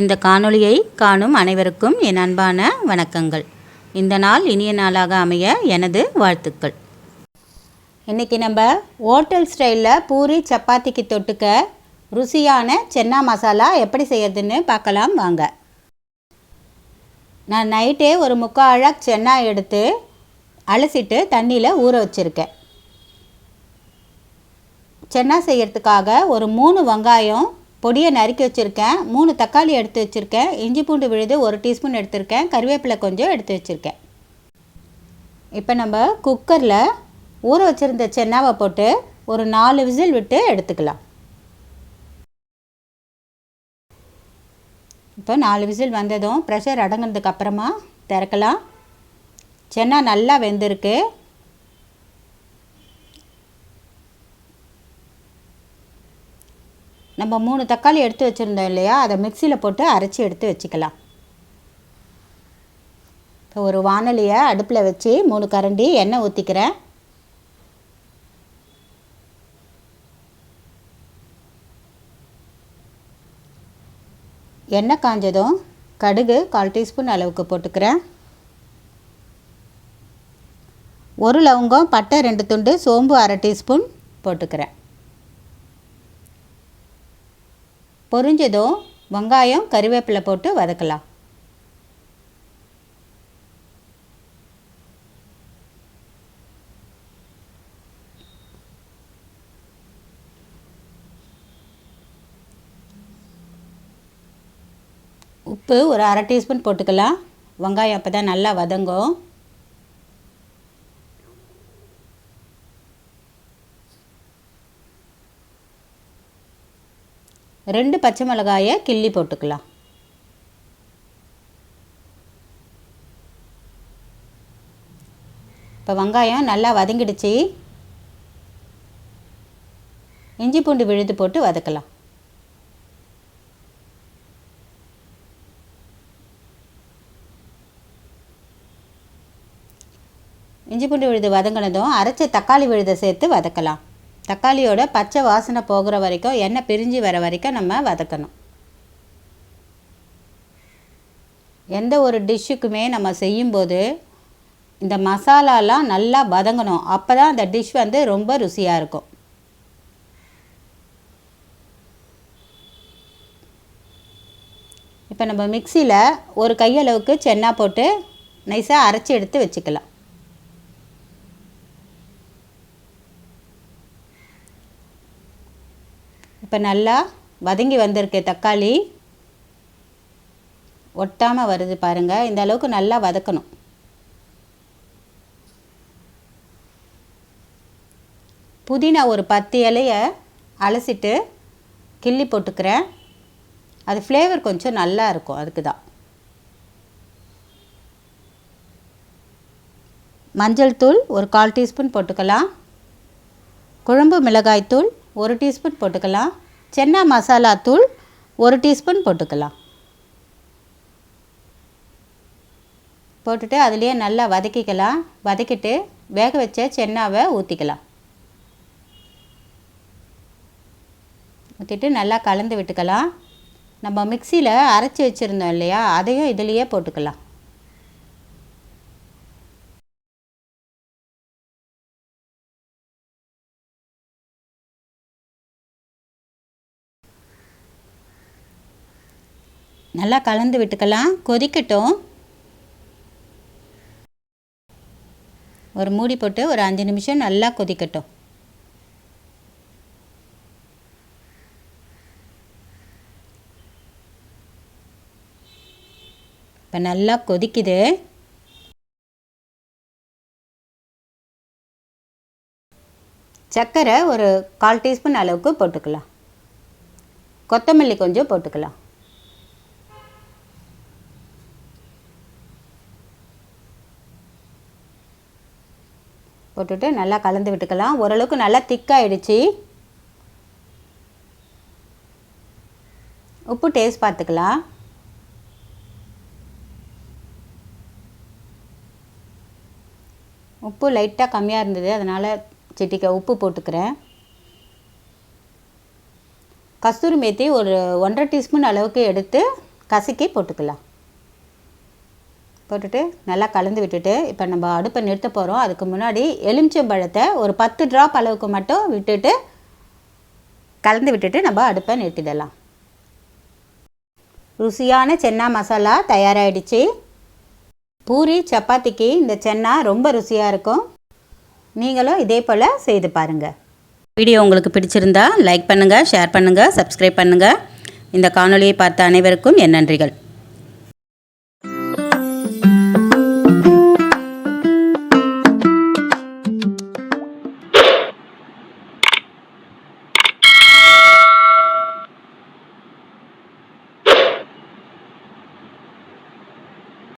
இந்த காணொளியை காணும் அனைவருக்கும் என் அன்பான வணக்கங்கள். இந்த நாள் இனிய நாளாக அமைய எனது வாழ்த்துக்கள். இன்றைக்கி நம்ம ஹோட்டல் ஸ்டைலில் பூரி சப்பாத்திக்கு தொட்டுக்க ருசியான சென்னா மசாலா எப்படி செய்யறதுன்னு பார்க்கலாம் வாங்க. நான் நைட்டே ஒரு முக்கால் அழக் சென்னா எடுத்து அலசிட்டு தண்ணியில் ஊற வச்சுருக்கேன். சென்னா செய்யறதுக்காக ஒரு மூணு வெங்காயம் பொடியை நறுக்கி வச்சுருக்கேன். மூணு தக்காளி எடுத்து வச்சுருக்கேன். இஞ்சி பூண்டு விழுது ஒரு டீஸ்பூன் எடுத்திருக்கேன். கருவேப்பிலை கொஞ்சம் எடுத்து வச்சுருக்கேன். இப்போ நம்ம குக்கரில் ஊற வச்சுருந்த சென்னாவை போட்டு ஒரு நாலு விசில் விட்டு எடுத்துக்கலாம். இப்போ நாலு விசில் வந்ததும் ப்ரெஷர் அடங்கினதுக்கு அப்புறமா திறக்கலாம். சென்னா நல்லா வெந்திருக்கு. நம்ம மூணு தக்காளி எடுத்து வச்சுருந்தோம் இல்லையா? அதை மிக்சியில் போட்டு அரைச்சி எடுத்து வச்சுக்கலாம். இப்போ ஒரு வானலியை அடுப்பில் வச்சு மூணு கரண்டி எண்ணெய் ஊற்றிக்கிறேன் எண்ணெய் காஞ்சதும் கடுகு கால் டீஸ்பூன் அளவுக்கு போட்டுக்கிறேன். ஒரு லவங்கம் பட்டை ரெண்டு துண்டு சோம்பு அரை டீஸ்பூன் போட்டுக்கிறேன். பொரிஞ்சதும் வெங்காயம் கருவேப்பிலை போட்டு வதக்கலாம். உப்பு ஒரு அரை டீஸ்பூன் போட்டுக்கலாம். வெங்காயம் அப்போ தான் நல்லா வதங்கும். ரெண்டு பச்சை மிளகாயை கிள்ளி போட்டுக்கலாம். இப்போ வெங்காயம் நல்லா வதங்கிடுச்சு. இஞ்சி பூண்டு விழுது போட்டு வதக்கலாம். இஞ்சி பூண்டு விழுது வதங்கினதும் அரைச்ச தக்காளி விழுதை சேர்த்து வதக்கலாம். தக்காளியோட பச்சை வாசனை போகிற வரைக்கும் எண்ணெய் பிரிஞ்சு வர வரைக்கும் நம்ம வதக்கணும். எந்த ஒரு டிஷ்ஷுக்குமே நம்ம செய்யும்போது இந்த மசாலாலாம் நல்லா வதங்கணும். அப்போ தான் அந்த டிஷ் வந்து ரொம்ப ருசியாக இருக்கும். இப்போ நம்ம மிக்சியில் ஒரு கையளவுக்கு சென்னா போட்டு நைஸாக அரைச்சி எடுத்து வச்சுக்கலாம். இப்போ நல்லா வதங்கி வந்திருக்கு தக்காளி ஒட்டாமல் வருது பாருங்கள் இந்த அளவுக்கு நல்லா வதக்கணும். புதினா ஒரு பத்து இலையை அலசிட்டு கிள்ளி போட்டுக்கிறேன். அது ஃப்ளேவர் கொஞ்சம் நல்லா இருக்கும் அதுக்கு தான். மஞ்சள் தூள் ஒரு கால் டீஸ்பூன் போட்டுக்கலாம். குழம்பு மிளகாய் தூள் ஒரு டீஸ்பூன் போட்டுக்கலாம். சென்னா மசாலா தூள் ஒரு டீஸ்பூன் போட்டுக்கலாம். போட்டுட்டு அதுலேயே நல்லா வதக்கிக்கலாம். வதக்கிட்டு வேக வச்ச சென்னாவை ஊற்றிக்கலாம் ஊற்றிட்டு நல்லா கலந்து விட்டுக்கலாம். நம்ம மிக்சியில் அரைச்சி வச்சுருந்தோம் இல்லையா? அதையும் இதுலேயே போட்டுக்கலாம். நல்லா கலந்து விட்டுக்கலாம். கொதிக்கட்டும். ஒரு மூடி போட்டு ஒரு அஞ்சு நிமிஷம் நல்லா கொதிக்கட்டும். இப்போ நல்லா கொதிக்குது. சர்க்கரை ஒரு கால் டீஸ்பூன் அளவுக்கு போட்டுக்கலாம். கொத்தமல்லி கொஞ்சம் போட்டுக்கலாம். போட்டுட்டு நல்லா கலந்து விட்டுக்கலாம். ஓரளவுக்கு நல்லா திக்காகிடுச்சு உப்பு டேஸ்ட் பார்த்துக்கலாம். உப்பு லைட்டாக கம்மியாக இருந்தது. அதனால் சிட்டிக்க உப்பு போட்டுக்கிறேன். கஸ்தூரி மேத்தி ஒரு ஒன்றரை டீஸ்பூன் அளவுக்கு எடுத்து கசக்கி போட்டுக்கலாம். போட்டுட்டு நல்லா கலந்து விட்டுட்டு இப்போ நம்ம அடுப்பை நிறுத்த போகிறோம் அதுக்கு முன்னாடி எலுமிச்சம்பழத்தை ஒரு பத்து ட்ராப் அளவுக்கு மட்டும் விட்டுட்டு கலந்து விட்டுட்டு நம்ம அடுப்பை நிறுத்திடலாம். ருசியான சென்னா மசாலா தயாராகிடுச்சு பூரி சப்பாத்திக்கு இந்த சென்னா ரொம்ப ருசியாக இருக்கும். நீங்களும் இதே போல் செய்து பாருங்கள் வீடியோ உங்களுக்கு பிடிச்சிருந்தா லைக் பண்ணுங்கள் ஷேர் பண்ணுங்கள் சப்ஸ்கிரைப் பண்ணுங்கள் இந்த காணொலியை பார்த்த அனைவருக்கும் என் நன்றிகள்.